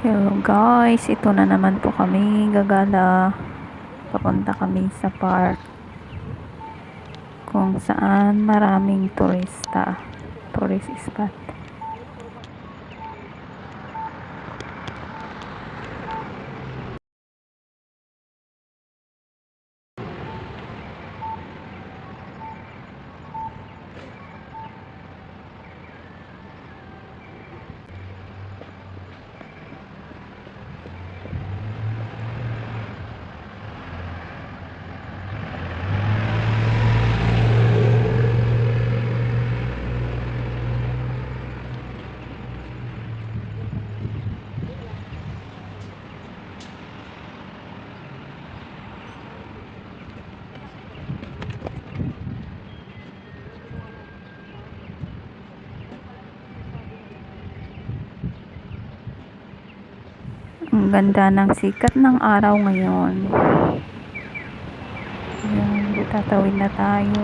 Hello guys, ito na naman po kami gagala. Papunta kami sa park kung saan maraming turista. Tourist spot. Ganda ng sikat ng araw ngayon. Ayan, tatawid na tayo.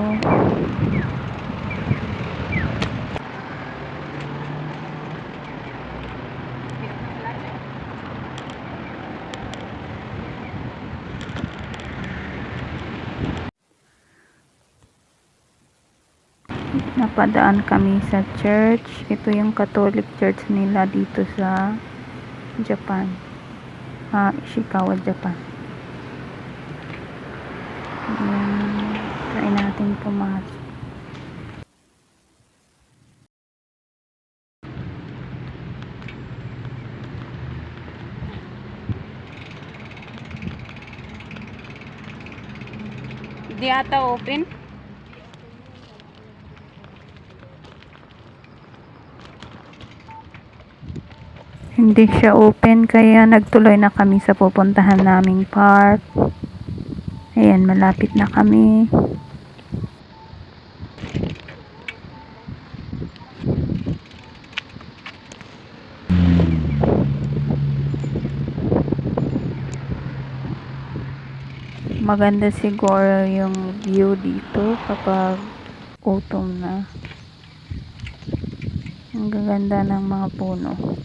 Napadaan kami sa church. Ito yung Catholic church nila dito sa Japan. Ah, Ishikawa, Japan. Ayan. Try natin pumasok. Hindi ata open. Hindi siya open kaya nagtuloy na kami sa pupuntahan naming park. Ayan, malapit na kami. Maganda siguro yung view dito kapag autumn na. Ang gaganda ng mga puno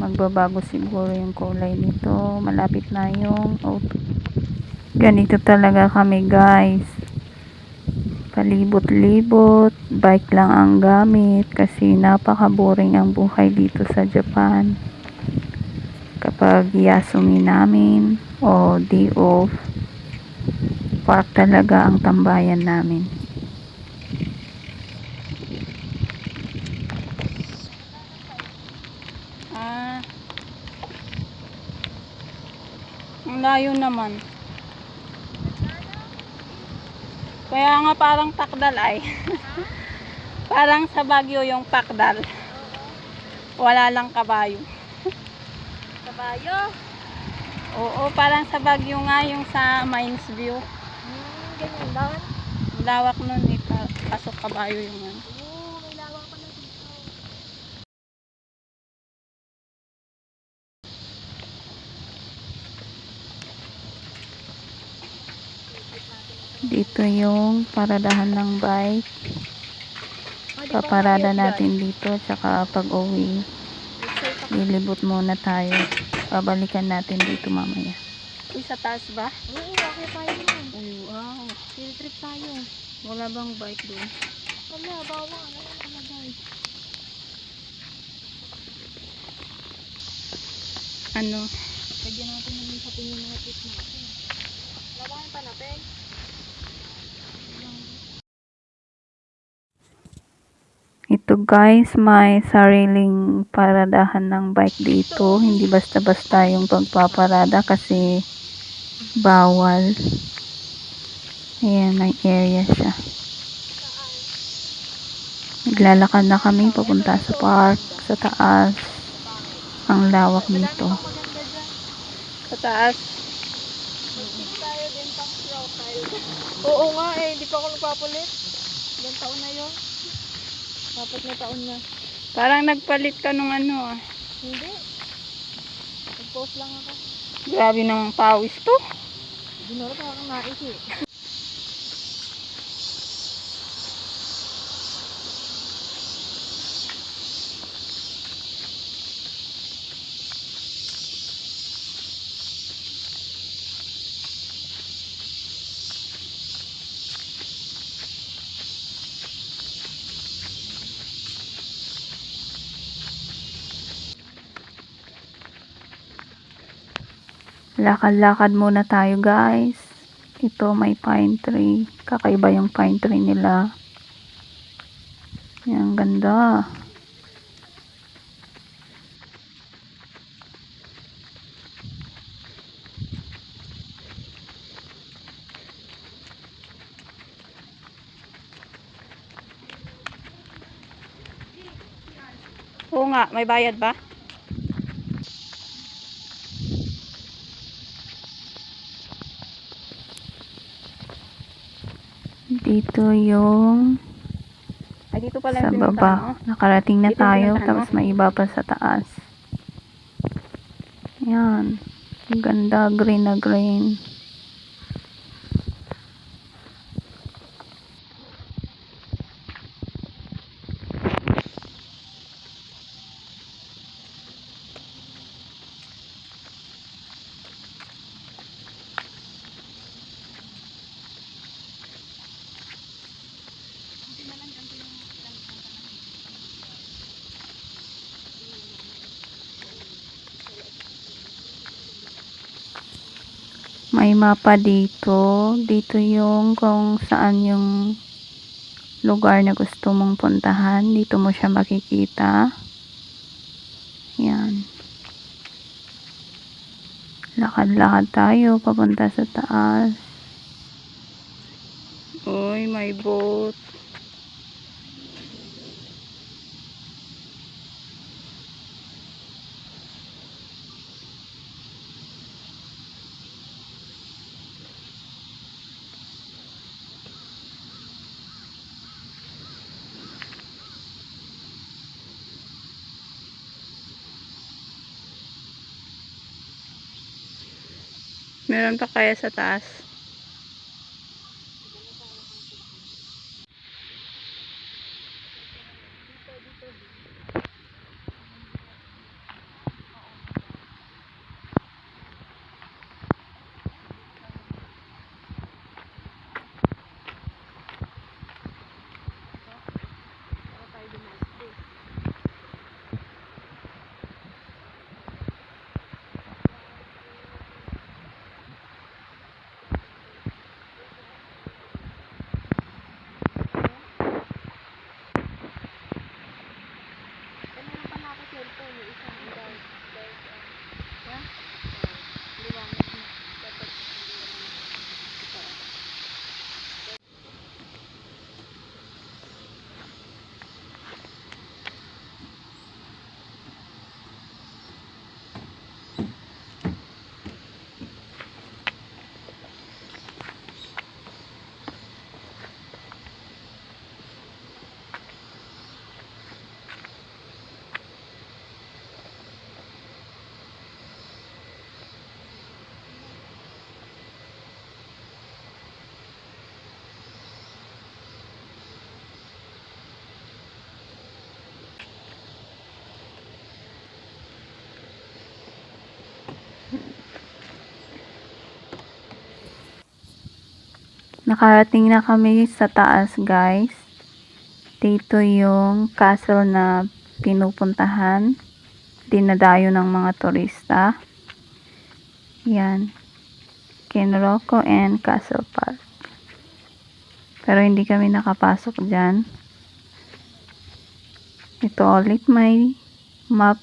magbabago siguro yung kulay nito. Malapit na yung autumn ganito talaga kami guys. Palibot-libot. Bike lang ang gamit kasi napaka boring ang buhay dito sa Japan. Kapag yasumi namin o day off park talaga ang tambayan namin layo naman. Kaya nga parang takdal ay. parang sa Baguio yung pakdal. Wala lang kabayo. Kabayo? Oo, parang sa Baguio nga yung sa Mines View. Hmm, ganyan ba? Lawak nun eh. pa- Pasok kabayo yung ano. Oo, may lawak pa na dito. Dito yung paradahan ng bike paparada natin dito tsaka pag uwi lilibot muna tayo babalikan natin dito mamaya Uy, sa taas ba? Oo, okay tayo nun. Uy, wow. Field trip tayo. Wala bang bike doon? Wala, bawang. Ano yung nalagay? Ano? Lagyan natin ng sa tingin mga tip natin. Lawayan pa natin. ito guys may sariling paradahan ng bike dito hindi basta-basta yung pagpaparada kasi bawal ayan may area siya naglalakad na kami papunta sa park sa taas ang lawak nito. Sa taas. Oo nga eh, hindi pa ako nagpapalit. Ilang taon na yun? Dapat na taon na. Parang nagpalit ka nung ano ah. Hindi. Nag-post lang ako. Grabe namang pawis to. Hindi na rin akong Lakad-lakad muna tayo guys. Ito may pine tree. Kakaiba yung pine tree nila. Yan, ganda. Oo nga, may bayad ba? Dito yung Ay, dito pala sa pinuntahan mo. baba. Nakarating na Dito tayo. Tapos may iba pa sa taas. Yan. Ang Ganda. Green na green. May mapa dito. Dito yung kung saan yung lugar na gusto mong puntahan. Dito mo siya makikita. Yan. Lakad-lakad tayo papunta sa taas. Uy, may boat. Meron pa kaya sa taas? Nakarating na kami sa taas guys. Dito yung castle na pinupuntahan. Dinadayo ng mga turista. Yan. Kinroko and Castle Park. Pero hindi kami nakapasok dyan. Ito ulit may map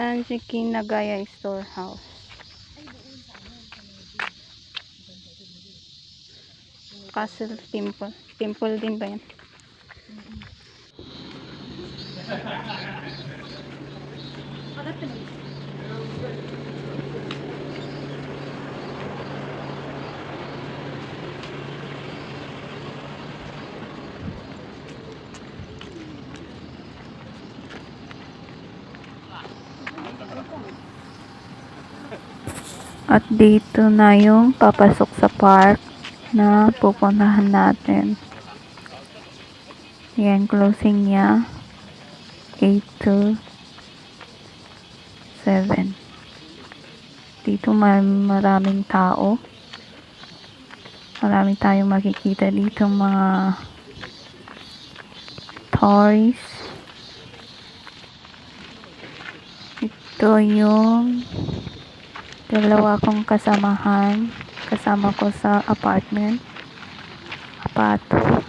Sanjiki Nagaya Storehouse. Castle Temple. Temple din ba yan? At dito na yung papasok sa park na pupuntahan natin. Yan, closing niya. 8 to 7. Dito may maraming tao. Marami tayong makikita dito mga toys. Ito yung dalawa kong kasamahan. Kasama ko sa apartment. Apato.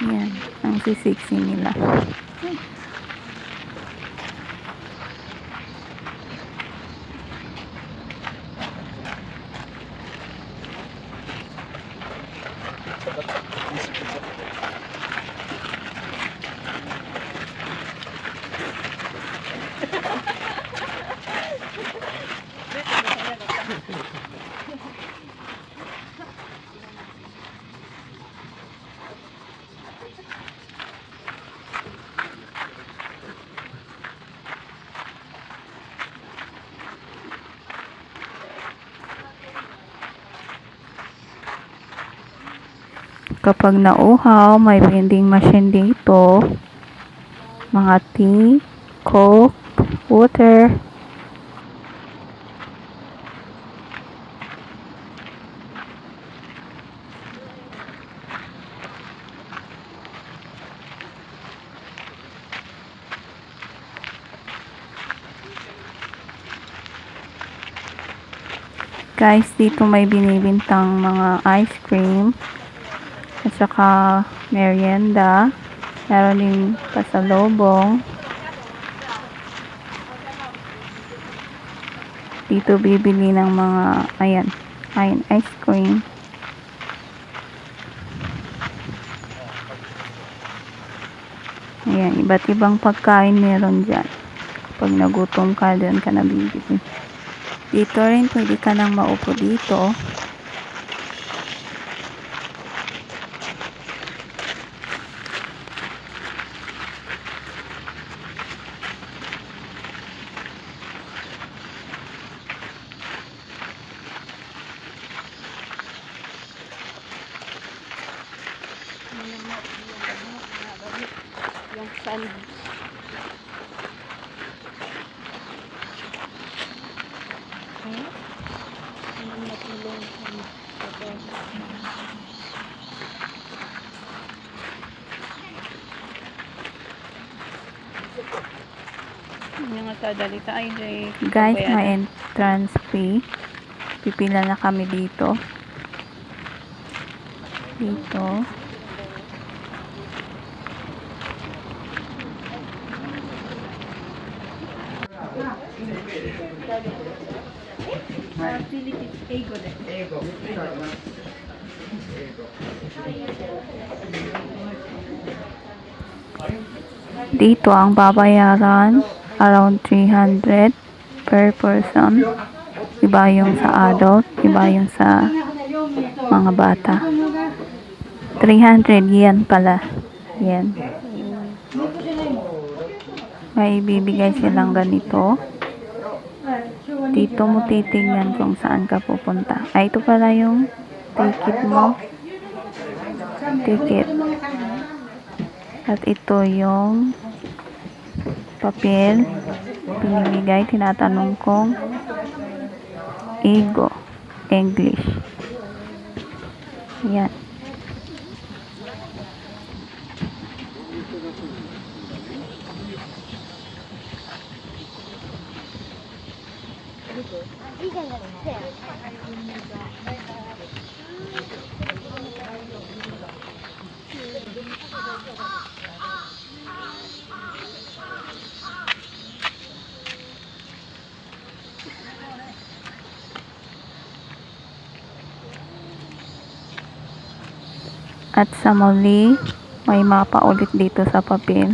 Yan. Ang sisiksi nila. Kapag nauhaw, may vending machine dito. Mga tea, coke, water. Guys, dito may binibintang mga ice cream at saka merienda. Meron din pasalubong. Dito bibili ng mga, ayan, ayan, ice cream. Ayan, iba't ibang pagkain meron dyan. Pag nagutom ka, dyan ka nabibili. Dito rin, pwede ka nang maupo dito. Yung sand. Dalita ay jay. Guys, may entrance fee. Pipila na kami dito. Dito. Dito ang babayaran around 300 per person. Iba yung sa adult, iba yung sa mga bata. 300 yen pala. Yen. May ibibigay silang ganito. Dito mo titingnan kung saan ka pupunta. Ay, ito pala yung ticket mo. Ticket. At ito yung papel. Pinibigay, tinatanong kong ego, English. Yan. At sa muli, may mapa ulit dito sa papel.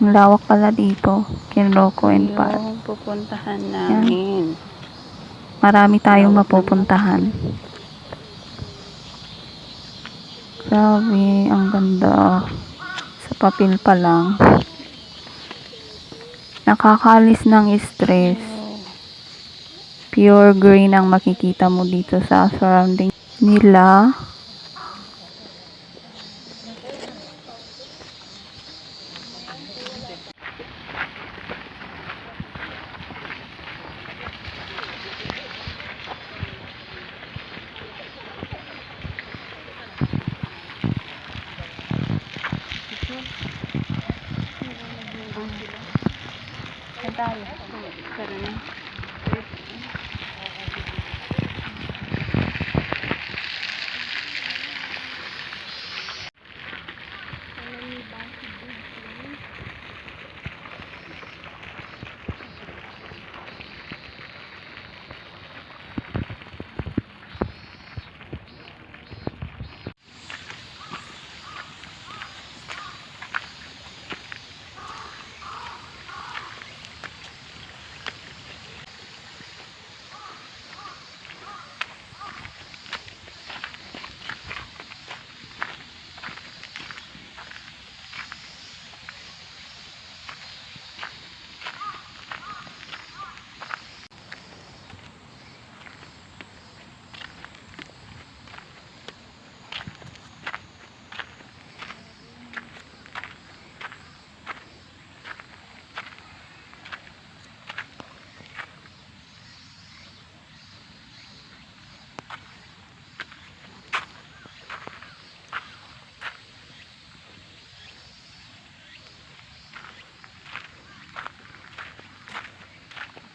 Ang lawak pala dito. Kinloko and Park. Yung pupuntahan namin. Marami tayong mapupuntahan. Grabe, ang ganda. Sa papel pa lang. Nakakalis ng stress. Pure green ang makikita mo dito sa surrounding nila. Saan tayo? Tara na.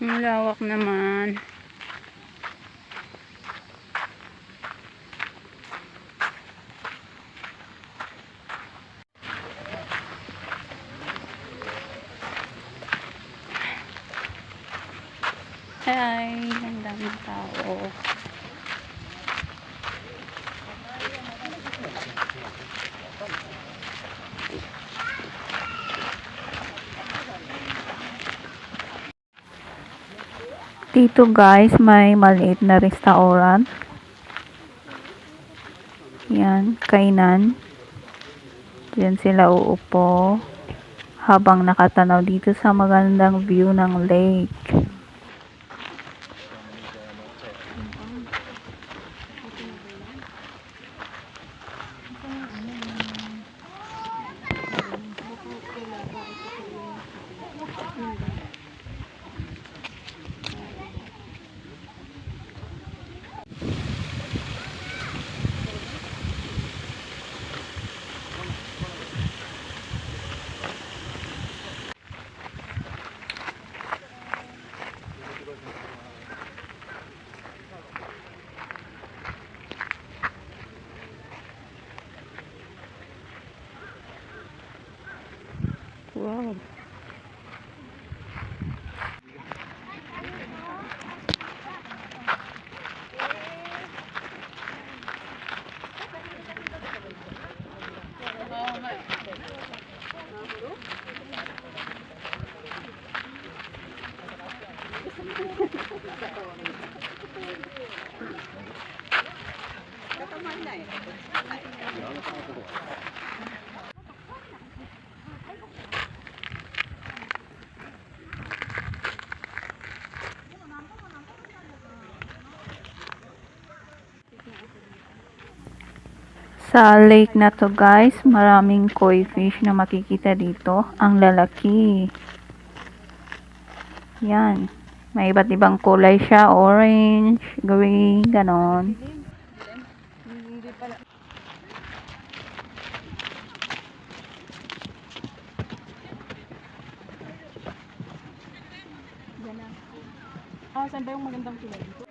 Ang naman. Hi, ang daming tao. Dito guys, may maliit na restaurant. Yan, kainan. Diyan sila uupo habang nakatanaw dito sa magandang view ng lake. Wow. Sa lake na to guys, maraming koi fish na makikita dito. Ang lalaki. Yan. May iba't ibang kulay siya. Orange, green, ganon. Ah, saan ba yung magandang tulad dito?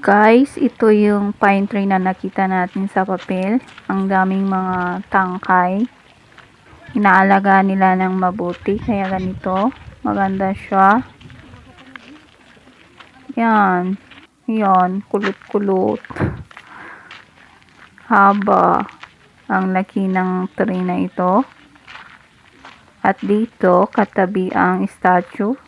Guys, ito yung pine tree na nakita natin sa papel. Ang daming mga tangkay. Inaalaga nila ng mabuti. Kaya ganito. Maganda siya. Yan. Yan. Kulot-kulot. Haba. Ang laki ng tree na ito. At dito, katabi ang statue.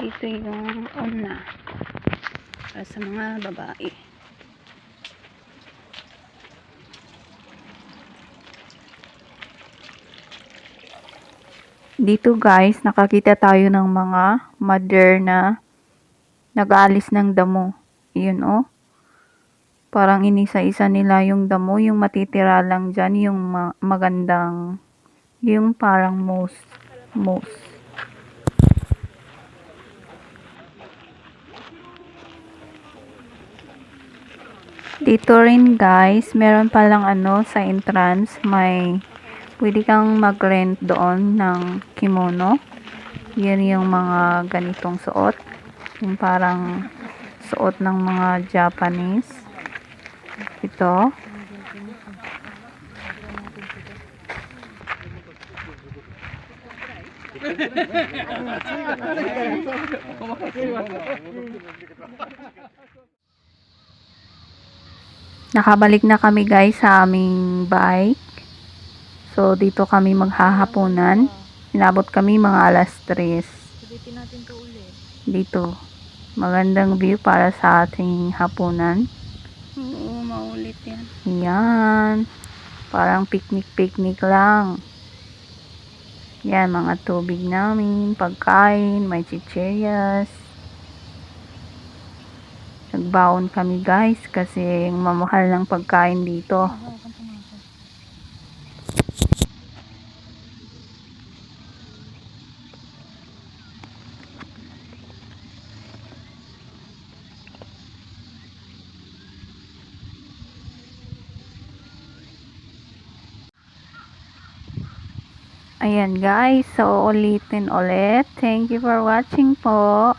Dito yung una. Para sa mga babae. Dito guys, nakakita tayo ng mga mother na nag-aalis ng damo. Yun oh. Parang inisa-isa nila yung damo, yung matitira lang dyan, yung ma- magandang, yung parang moose. Moose. Dito rin guys, meron palang ano sa entrance, may pwede kang mag-rent doon ng kimono. Yan yung mga ganitong suot. Yung parang suot ng mga Japanese. Ito. Nakabalik na kami guys sa aming bike. So, dito kami maghahaponan. Inabot kami mga alas 3. Sulitin natin to ulit. Dito. Magandang view para sa ating hapunan. Oo, maulit yan. Yan. Parang picnic-picnic lang. Yan, mga tubig namin, pagkain, may chicherias. Nagbaon kami guys kasi mamahal ng pagkain dito. Ayan guys, so ulitin ulit. Thank you for watching po.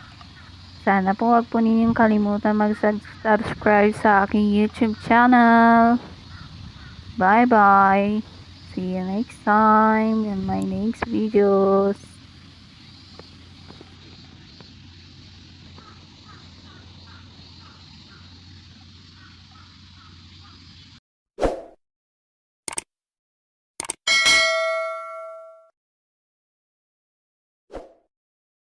Sana po wag po ninyong kalimutan mag-subscribe sa aking YouTube channel. Bye bye. See you next time in my next videos.